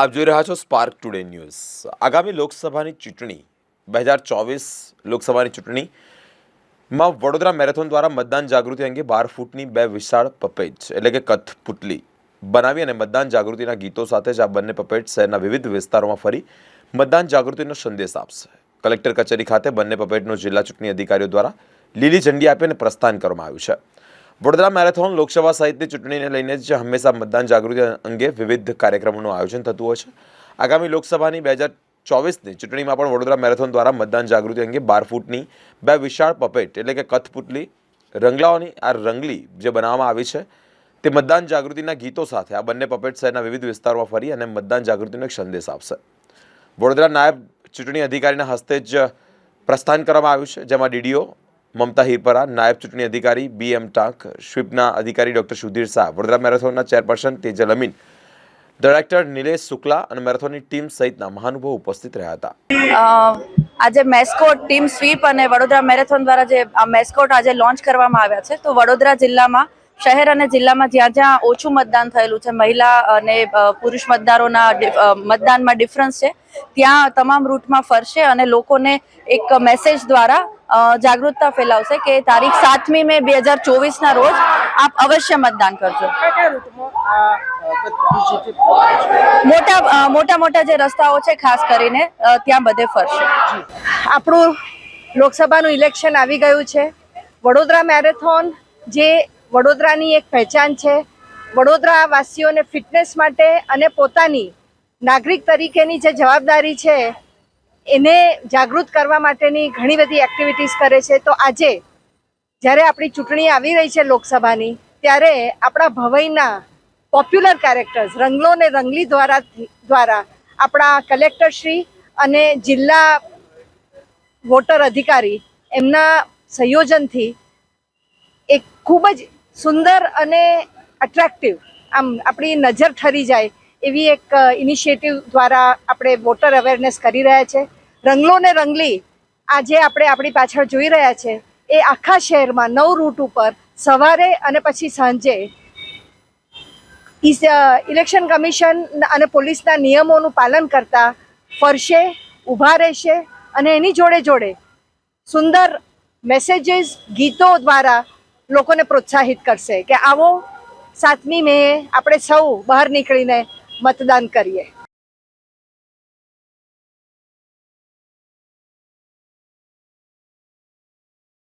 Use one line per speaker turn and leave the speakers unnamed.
આપ જોઈ રહ્યા છો સ્પાર્ક ટુડે ન્યૂઝ આગામી લોકસભાની ચૂંટણી, બે હજાર ચોવીસ લોકસભાની ચૂંટણીમાં વડોદરા મેરેથોન દ્વારા મતદાન જાગૃતિ અંગે બાર ફૂટની બે વિશાળ પપેટ એટલે કે કથપુતલી, બનાવી અને મતદાન જાગૃતિના ગીતો સાથે જ આ બંને પપેટ શહેરના વિવિધ વિસ્તારોમાં ફરી મતદાન જાગૃતિનો સંદેશ આપશે. કલેક્ટર કચેરી ખાતે બંને પપેટનું જિલ્લા ચૂંટણી અધિકારીઓ દ્વારા લીલી ઝંડી આપી અને પ્રસ્થાન કરવામાં આવ્યું છે. વડોદરા મેરેથોન લોકસભા સહિતની ચૂંટણીને લઈને જ હંમેશા મતદાન જાગૃતિ અંગે વિવિધ કાર્યક્રમોનું આયોજન થતું હોય છે. આગામી લોકસભાની બે હજાર ચોવીસની ચૂંટણીમાં પણ વડોદરા મેરેથોન દ્વારા મતદાન જાગૃતિ અંગે બાર ફૂટની બે વિશાળ પપેટ એટલે કે કથપુતલી રંગલાઓની આ રંગલી જે બનાવવામાં આવી છે, તે મતદાન જાગૃતિના ગીતો સાથે આ બંને પપેટ શહેરના વિવિધ વિસ્તારોમાં ફરી અને મતદાન જાગૃતિનો એક સંદેશ આપશે. વડોદરા નાયબ ચૂંટણી અધિકારીના હસ્તે જ પ્રસ્થાન કરવામાં આવ્યું છે, જેમાં ડીડીઓ મમતા હિરપરા, નાયબ ચૂંટણી અધિકારી બી એમ ટાંક સ્વીપના અધિકારી ડોક્ટર સુધીર શાહ, વડોદરા મેરેથોનના ચેરપર્સન તેજલ અમીન. ડાયરેક્ટર નિલેશ શુક્લા અને મેરેથોનની ટીમ સહિતના મહાનુભાવો ઉપસ્થિત રહ્યા હતા.
આજે મેસ્કોટ ટીમ સ્વીપ અને વડોદરા મેરેથોન દ્વારા જે મેસ્કોટ આજે લોન્ચ કરવામાં આવ્યા છે, તો વડોદરા જિલ્લામાં શહેર અને જિલ્લામાં જ્યાં જ્યાં ઓછું મતદાન થયેલું છે મહિલા અને પુરુષ મતદારોના મતદાનમાં ડિફરન્સ છે. ત્યાં તમામ રૂટમાં ફરશે અને લોકોને એક મેસેજ દ્વારા જાગૃતતા ફેલાવશે કે તારીખ સાતમી મે બે હજાર ચોવીસના રોજ આપ અવશ્ય મતદાન કરજો? મોટા મોટા મોટા જે રસ્તાઓ છે ખાસ કરીને ત્યાં બધે ફરશે.
આપણું લોકસભાનું ઇલેક્શન આવી ગયું છે. વડોદરા મેરેથોન જે વડોદરાની એક પહેચાન છે. વડોદરા વાસીઓને ફિટનેસ માટે અને પોતાની નાગરિક તરીકેની જે જવાબદારી છે, એને જાગૃત કરવા માટેની ઘણી બધી એક્ટિવિટીઝ કરે છે. તો આજે જ્યારે આપણી ચૂંટણી આવી રહી છે લોકસભાની, ત્યારે આપણા ભવઈના પોપ્યુલર કેરેક્ટર્સ રંગલો ને રંગલી દ્વારા દ્વારા આપણા કલેક્ટરશ્રી અને જિલ્લા વોટર અધિકારી એમના સંયોજનથી એક ખૂબ જ સુંદર અને અટ્રેક્ટિવ આમ આપણી નજર ઠરી જાય એવી એક ઇનિશિયેટિવ દ્વારા આપણે વોટર અવેરનેસ કરી રહ્યા છે. રંગલો ને રંગલી આ જે આપણે આપણી પાછળ જોઈ રહ્યા છે, એ આખા શહેરમાં નવ રૂટ ઉપર સવારે અને પછી સાંજે ઇલેક્શન કમિશન અને પોલીસના નિયમોનું પાલન કરતા ફરશે, ઊભા રહેશે અને એની જોડે જોડે સુંદર મેસેજીસ ગીતો દ્વારા લોકોને પ્રોત્સાહિત કરશે કે આવો સાતમી મે આપણે સૌ બહાર નીકળીને મતદાન કરીએ.